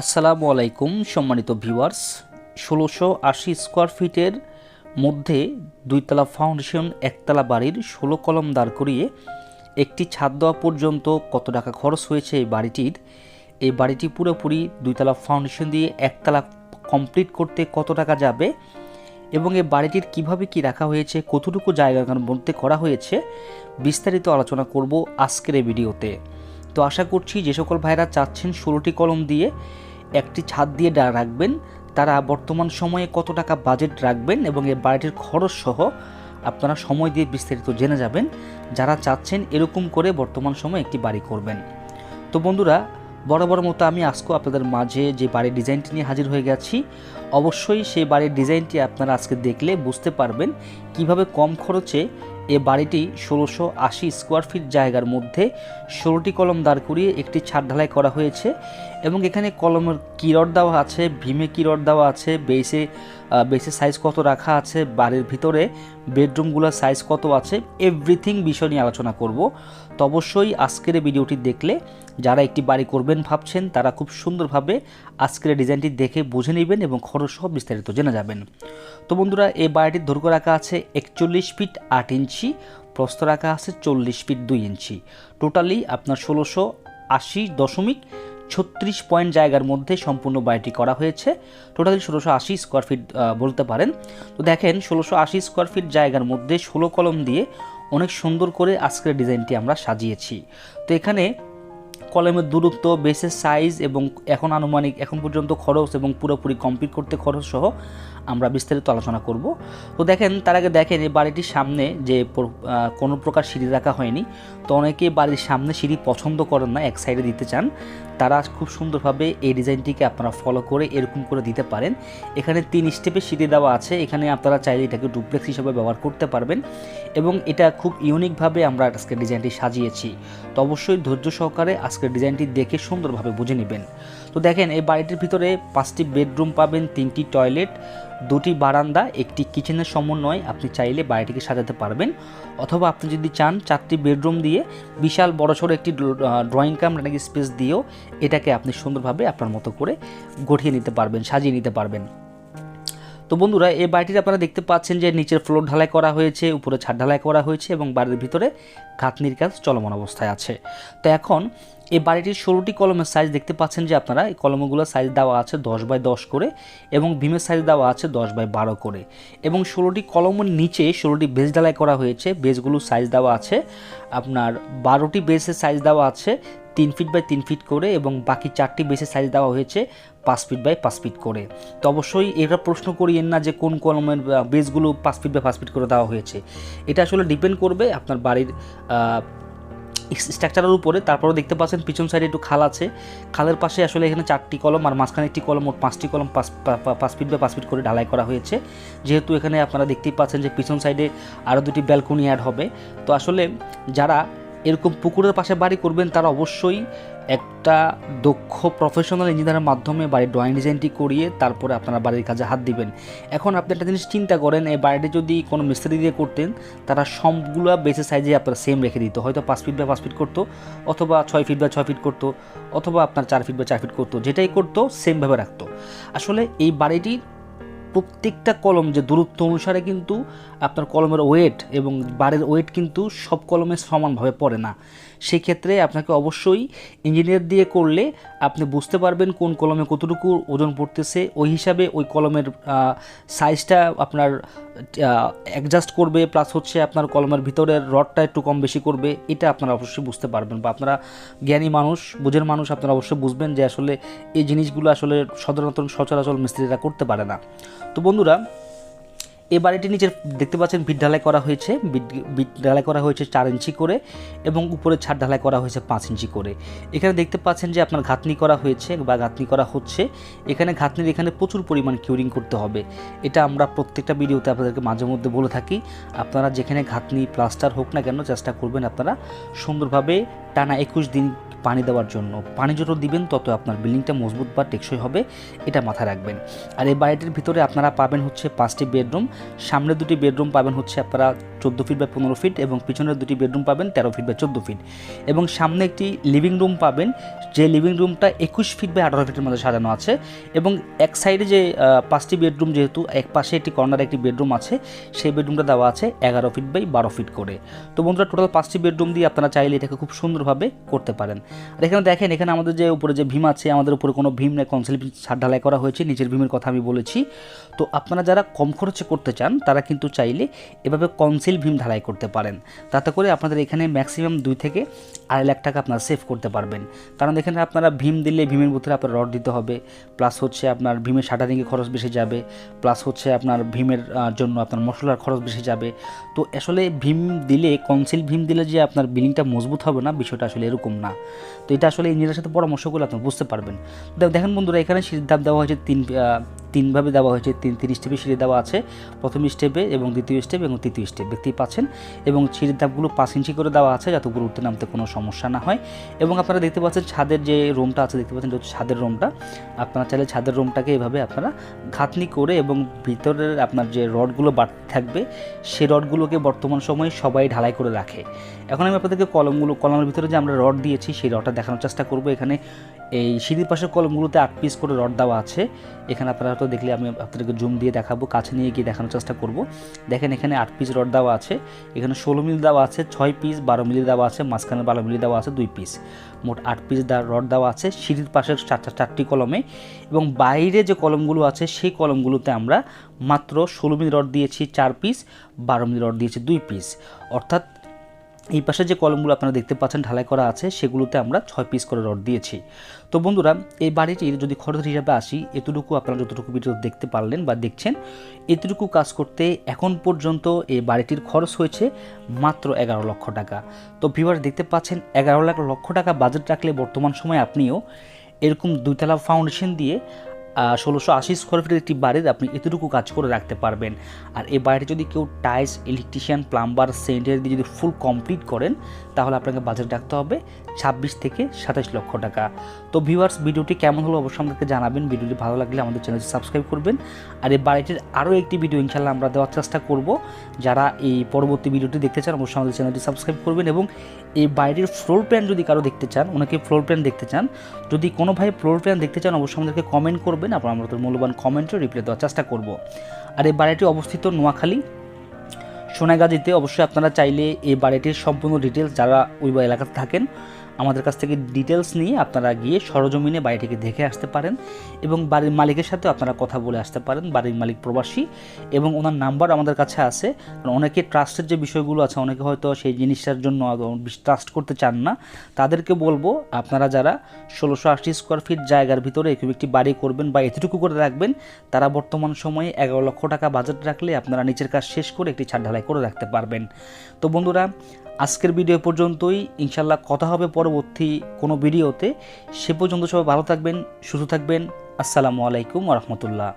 আসসালামু আলাইকুম, সম্মানিত ভিউয়ার্স। ষোলোশো আশি স্কোয়ার ফিটের মধ্যে দুইতলা ফাউন্ডেশন, একতলা বাড়ির ষোলো কলম দাঁড় করিয়ে একটি ছাদ দেওয়া পর্যন্ত কত টাকা খরচ হয়েছে এই বাড়িটির? এই বাড়িটি পুরোপুরি দুইতলা ফাউন্ডেশন দিয়ে একতলা কমপ্লিট করতে কত টাকা যাবে? এবং এই বাড়িটির কীভাবে কি রাখা হয়েছে, কতটুকু জায়গা মধ্যে করা হয়েছে, বিস্তারিত আলোচনা করব আজকের এই ভিডিওতে। তো আশা করছি যে সকল ভাইরা চাচ্ছেন ষোলোটি কলম দিয়ে একটি ছাদ দিয়ে রাখবেন। তারা বর্তমান সময়ে কত টাকা বাজেট রাখবেন এবং এই বাড়িটির খরচ সহ আপনারা সময় দিয়ে বিস্তারিত জেনে যাবেন। যারা চাচ্ছেন এরকম করে বর্তমান সময়ে একটি বাড়ি করবেন। তো বন্ধুরা, বরাবর মতো আমি আজকেও আপনাদের মাঝে যে বাড়ির ডিজাইনটি নিয়ে হাজির হয়ে গেছি, অবশ্যই সেই বাড়ির ডিজাইনটি আপনারা আজকে দেখলে বুঝতে পারবেন কীভাবে কম খরচে এ বাড়িটি ষোলোশো আশি স্কোয়ার ফিট জায়গার মধ্যে, ষোলোটি কলম দাঁড় করিয়ে একটি ছাদ ঢালাই করা হয়েছে। এবং এখানে কলমের কিরড দেওয়া আছে, ভীমে কিরড দেওয়া আছে, বেসে বেসের সাইজ কত রাখা আছে, বাড়ির ভিতরে বেডরুমগুলোর সাইজ কত আছে এভরিথিং বিষয় নিয়ে আলোচনা করব। তো অবশ্যই আজকের ভিডিওটি দেখলে যারা একটি বাড়ি করবেন ভাবছেন, তারা খুব সুন্দরভাবে আজকের ডিজাইনটি দেখে বুঝে নেবেন এবং খরচ সহ বিস্তারিত জেনে যাবেন। তো বন্ধুরা, এই বাড়িটির দৈর্ঘ্য রাখা আছে একচল্লিশ ফিট আট ইঞ্চি, প্রস্থ রাখা আছে চল্লিশ ফিট দুই ইঞ্চি। টোটালি আপনার ষোলোশো আশি দশমিক ছত্রিশ পয়েন্ট জায়গার মধ্যে সম্পূর্ণ বাড়িটি করা হয়েছে। টোটালি ষোলোশো আশি স্কোয়ার ফিট বলতে পারেন। তো দেখেন, ষোলোশো আশি স্কোয়ার ফিট জায়গার মধ্যে ষোলো কলম দিয়ে অনেক সুন্দর করে আজকের ডিজাইনটি আমরা সাজিয়েছি। তো এখানে কলমের দূরত্ব বেসের সাইজ এবং এখন আনুমানিক, এখন পর্যন্ত খরচ এবং পুরোপুরি কমপ্লিট করতে খরচ সহ আমরা বিস্তারিত আলোচনা করব। তো দেখেন, তার আগে দেখেন এই বাড়িটির সামনে যে কোনো প্রকার সিঁড়ি রাখা হয়নি। তো অনেকে বাড়ির সামনে সিঁড়ি পছন্দ করেন না, এক সাইডে দিতে চান। তারা খুব সুন্দরভাবে এই ডিজাইনটিকে আপনারা ফলো করে এরকম করে দিতে পারেন। এখানে তিন স্টেপে সিঁড়ি দেওয়া আছে। এখানে আপনারা চাইলে এটাকে ডুপ্লেক্স হিসেবে ব্যবহার করতে পারবেন এবং এটা খুব ইউনিকভাবে আমরা আজকের ডিজাইনটি সাজিয়েছি। তো অবশ্যই ধৈর্য সহকারে আজকের ডিজাইনটি দেখে সুন্দরভাবে বুঝে নেবেন। তো দেখেন, এই বাড়িটির ভিতরে পাঁচটি বেডরুম পাবেন, তিনটি টয়লেট, দুটি বারান্দা, একটি কিচেনের সমন্বয়। আপনি চাইলে বাড়িটিকে সাজাতে পারবেন। অথবা আপনি যদি চান চারটি বেডরুম দিয়ে বিশাল বড়সড় একটি ড্রয়িং কাম নাকি স্পেস দিয়েও এটাকে আপনি সুন্দরভাবে আপনার মতো করে গঠিয়ে নিতে পারবেন, সাজিয়ে নিতে পারবেন। তো বন্ধুরা, এই বাড়িটিতে আপনারা দেখতে পাচ্ছেন যে নিচের ফ্লোর ঢালাই করা হয়েছে, উপরে ছাদ ঢালাই করা হয়েছে এবং বাড়ির ভিতরে গাঁথনির কাজ চলমান অবস্থায় আছে। তো এখন এই বাড়িটির ষোলোটি কলমের সাইজ দেখতে পাচ্ছেন যে আপনারা, এই কলমগুলোর সাইজ দেওয়া আছে দশ বাই দশ করে এবং ভীমের সাইজ দেওয়া আছে দশ বাই বারো করে এবং ষোলোটি কলমের নিচে ষোলোটি বেজ ঢালাই করা হয়েছে বেজগুলোর সাইজ দেওয়া আছে আপনার বারোটি বেসের সাইজ দেওয়া আছে, তিন ফিট বাই তিন ফিট করে এবং বাকি চারটি বেসের সাইজ দেওয়া হয়েছে পাঁচ ফিট বাই পাঁচ ফিট করে। তো অবশ্যই এটা প্রশ্ন করিয়েন না যে কোন কলমের বেসগুলো পাঁচ ফিট বাই পাঁচ ফিট করে দেওয়া হয়েছে। এটা আসলে ডিপেন্ড করবে আপনার বাড়ির স্ট্রাকচারের উপরে। তারপরেও দেখতে পাচ্ছেন পিছন সাইডে একটু খাল আছে। খালের পাশে আসলে এখানে চারটি কলম আর মাঝখানে একটি কলম, মোট পাঁচটি কলম পাঁচ পাঁচ ফিট বা পাঁচ ফিট করে ঢালাই করা হয়েছে। যেহেতু এখানে আপনারা দেখতেই পাচ্ছেন যে পিছন সাইডে আরও দুটি ব্যালকনি অ্যাড হবে। তো আসলে যারা এরকম পুকুরের পাশে বাড়ি করবেন, তারা অবশ্যই একটা দক্ষ প্রফেশনাল ইঞ্জিনিয়ারের মাধ্যমে বাড়ির ড্রয়িং ডিজাইনটি করিয়ে তারপরে আপনারা বাড়ির কাজে হাত দিবেন। এখন আপনি একটা জিনিস চিন্তা করেন, এই বাড়িটি যদি কোনো মিস্ত্রি দিয়ে করতেন, তারা সবগুলো বেসের সাইজে আপনারা সেম রেখে দিত। হয়তো পাঁচ ফিট বা পাঁচ ফিট করতো, অথবা ছয় ফিট বা ছয় ফিট করতো, অথবা আপনার চার ফিট বা চার ফিট করতো, যেটাই করতো সেমভাবে রাখতো। আসলে এই বাড়িটির প্রত্যেকটা কলম যে দূরত্ব অনুসারে কিন্তু আপনার কলমের ওয়েট এবং বারের ওয়েট কিন্তু সব কলমে সমানভাবে পড়ে না। সেই ক্ষেত্রে আপনাকে অবশ্যই ইঞ্জিনিয়ার দিয়ে করলে আপনি বুঝতে পারবেন কোন কলমে কতটুকু ওজন পড়তেছে। ওই হিসাবে ওই কলমের সাইজটা আপনার অ্যাডজাস্ট করবে প্লাস হচ্ছে আপনার কলমের ভিতরের রডটা একটু কম বেশি করবে। এটা আপনারা অবশ্যই বুঝতে পারবেন বা আপনারা জ্ঞানী মানুষ বুঝের মানুষ আপনারা অবশ্যই বুঝবেন যে আসলে এই জিনিসগুলো আসলে সাধারণত সচরাচর মিস্ত্রিরা করতে পারে না। তো বন্ধুরা এই বাড়িটি নিচের দেখতে পাচ্ছেন বিট ঢালাই করা হয়েছে বিট ঢালাই করা হয়েছে চার ইঞ্চি করে এবং উপরে ছাদ ঢালাই করা হয়েছে পাঁচ ইঞ্চি করে। এখানে দেখতে পাচ্ছেন যে আপনার ঘাতনি করা হয়েছে বা ঘাতনি করা হচ্ছে। এখানে ঘাতনির এখানে প্রচুর পরিমাণ কিউরিং করতে হবে। এটা আমরা প্রত্যেকটা ভিডিওতে আপনাদেরকে মাঝে মধ্যে বলে থাকি। আপনারা যেখানে ঘাতনি প্লাস্টার হোক না কেন চেষ্টা করবেন আপনারা সুন্দরভাবে টানা একুশ দিন পানি দেওয়ার জন্য। পানি যত দিবেন তত আপনার বিল্ডিংটা মজবুত বা টেকসই হবে, এটা মাথায় রাখবেন। আর এই বাড়িটির ভিতরে আপনারা পাবেন হচ্ছে পাঁচটি বেডরুম সামনে দুটি বেডরুম পাবেন হচ্ছে আপনারা চোদ্দ ফিট বা পনেরো ফিট এবং পিছনের দুটি বেডরুম পাবেন তেরো ফিট বা চোদ্দ ফিট। এবং সামনে একটি লিভিং রুম পাবেন, যে লিভিং রুমটা একুশ ফিট বা আঠারো ফিটের মধ্যে সাজানো আছে এবং এক সাইডে যে পাঁচটি বেডরুম যেহেতু, এক পাশে একটি কর্নারে একটি বেডরুম আছে, সেই বেডরুমটা দেওয়া আছে এগারো ফিট বাই বারো ফিট করে। তো বন্ধুরা টোটাল পাঁচটি বেডরুম দিয়ে আপনারা চাইলে এটাকে খুব সুন্দরভাবে করতে পারেন। আর এখানে দেখেন, এখানে আমাদের যে উপরে যে ভীম আছে, আমাদের উপরে কোনো ভীম নেই কনসিল ছাদ ঢালাই করা হয়েছে, নিচের ভীমের কথা আমি বলেছি। তো আপনারা যারা কম খরচে করতে চান, তারা কিন্তু চাইলে এভাবে কনসিল ভীম ঢালাই করতে পারেন। তাতে করে আপনাদের এখানে ম্যাক্সিমাম দুই থেকে আড়াই লাখ টাকা আপনারা সেভ করতে পারবেন। কারণ এখানে আপনারা ভীম দিলে ভীমের ভিতরে আপনার রড দিতে হবে প্লাস হচ্ছে আপনার ভীমের শাটারিংয়ে খরচ বেশি যাবে প্লাস হচ্ছে আপনার ভীমের জন্য আপনার মশলার খরচ বেশি যাবে। তো আসলে ভীম দিলে কনসিল ভীম দিলে যে আপনার বিলিংটা মজবুত হবে না, বিষয়টা আসলে এরকম না। তো এটা আসলে ইঞ্জিনিয়ারের সাথে পরামর্শ করলে আপনি বুঝতে পারবেন। দেখেন বন্ধুরা, এখানে ধাপ দেওয়া হয়েছে তিন তিনভাবে দেওয়া হয়েছে, তিন তিন স্টেপে সিঁড়ি দেওয়া আছে। প্রথম স্টেপে এবং দ্বিতীয় স্টেপ এবং তৃতীয় স্টেপ দেখতেই পাচ্ছেন? এবং সিঁড়ির ধাপগুলো পাঁচ ইঞ্চি করে দেওয়া আছে যাতে উপরে উঠতে নামতে কোনো সমস্যা না হয়। এবং আপনারা দেখতে পাচ্ছেন ছাদের যে রুমটা আছে, দেখতে পাচ্ছেন ছাদের রুমটা। আপনারা চাইলে ছাদের রুমটাকে এভাবে আপনারা ঘাতনি করে এবং ভিতরের আপনার যে রডগুলো বাড়তে থাকবে সেই রডগুলোকে বর্তমান সময়ে সবাই ঢালাই করে রাখে। এখন আমি আপনাদেরকে কলমগুলো, কলমের ভিতরে যে আমরা রড দিয়েছি, সেই রডটা দেখানোর চেষ্টা করব। এখানে এই সিঁড়ির পাশের কলমগুলোতে আট পিস করে রড দেওয়া আছে। এখানে আপনারা হয়তো দেখলে আমি আপনাদেরকে জুম দিয়ে দেখাবো, কাছে নিয়ে গিয়ে দেখানোর চেষ্টা করব। দেখেন এখানে আট পিস রড দেওয়া আছে, এখানে ষোলো মিল দেওয়া আছে, ছয় পিস বারো মিলি দেওয়া আছে, মাঝখানে বারো মিলি দেওয়া আছে, দুই পিস মোট আট পিস রড দেওয়া আছে সিঁড়ির পাশের চারটা চারটি কলমে এবং বাইরে যে কলমগুলো আছে সেই কলমগুলোতে আমরা মাত্র ষোলো মিলি রড দিয়েছি চার পিস বারো মিলি রড দিয়েছি দুই পিস অর্থাৎ এই পাশে যে কলমগুলো আপনারা দেখতে পাচ্ছেন, ঢালাই করা আছে, সেগুলোতে আমরা ছয় পিস করে রড দিয়েছি। তো বন্ধুরা, এই বাড়িটির যদি খরচ হিসাবে আসি, এতটুকু আপনারা যতটুকু ভিডিও দেখতে পারলেন বা দেখছেন, এতটুকু কাজ করতে এখন পর্যন্ত এই বাড়িটির খরচ হয়েছে মাত্র এগারো লক্ষ টাকা। তো ভিউয়ার দেখতে পাচ্ছেন, এগারো লাখ লক্ষ টাকা বাজেট রাখলে বর্তমান সময়ে আপনিও এরকম দুইতলা ফাউন্ডেশন দিয়ে ষোলোশো আশি স্কোয়ার ফিটের একটি বাড়ির আপনি এতটুকু কাজ করে রাখতে পারবেন। আর এই বাড়িটি যদি কেউ টাইলস ইলেকট্রিশিয়ান প্লাম্বার সেন্টার দিয়ে যদি ফুল কমপ্লিট করেন, তাহলে আপনাকে বাজেট রাখতে হবে ছাব্বিশ থেকে সাতাশ লক্ষ টাকা। তো ভিউয়ার্স ভিডিওটি কেমন হলো অবশ্যই আমাদেরকে জানাবেন। ভিডিওটি ভালো লাগলে আমাদের চ্যানেলটি সাবস্ক্রাইব করবেন। আর এই বাড়িটির আরও একটি ভিডিও ইনশাল্লাহ আমরা দেওয়ার চেষ্টা করব। যারা এই পরবর্তী ভিডিওটি দেখতে চান, অবশ্যই আমাদের চ্যানেলটি সাবস্ক্রাইব করবেন এবং এই বাড়িটির ফ্লোর প্ল্যান যদি কারও দেখতে চান ওনাকে ফ্লোর প্ল্যান দেখতে চান, যদি কোনো ভাই ফ্লোর প্ল্যান দেখতে চান, অবশ্যই আমাদেরকে কমেন্ট করবেন। আপনার আমাদের মূল্যবান কমেন্টে রিপ্লাই দেওয়ার চেষ্টা করব। আর এই বাড়িটি অবস্থিত নোয়াখালী। সোনাগাজীতে অবশ্যই আপনারা চাইলে এই বাড়িটির সম্পূর্ণ ডিটেলস যারা ওই এলাকাতে থাকেন আমাদের কাছ থেকে ডিটেলস নিয়ে আপনারা গিয়ে সরজমিনে বাড়িটিকে দেখে আসতে পারেন এবং বাড়ির মালিকের সাথেও আপনারা কথা বলে আসতে পারেন, বাড়ির মালিক প্রবাসী এবং ওনার নাম্বার আমাদের কাছে আছে। অনেকে ট্রাস্টের যে বিষয়গুলো আছে, অনেকে হয়তো সেই জিনিসটার জন্য ট্রাস্ট করতে চান না। তাদেরকে বলব, আপনারা যারা ষোলোশো আশি স্কোয়ার ফিট জায়গার ভিতরে এরকম একটি বাড়ি করবেন বা এতটুকু করে রাখবেন, তারা বর্তমান সময়ে এগারো লক্ষ টাকা বাজেট রাখলে আপনারা নিচের কাজ শেষ করে একটি ছাদ ঢালাই করে রাখতে পারবেন। তো বন্ধুরা আজকের ভিডিও পর্যন্তই। ইনশাল্লাহ কথা হবে পরবর্তী কোনো ভিডিওতে। সে পর্যন্ত সবাই ভালো থাকবেন, সুস্থ থাকবেন। আসসালামু আলাইকুম রহমতুল্লাহ।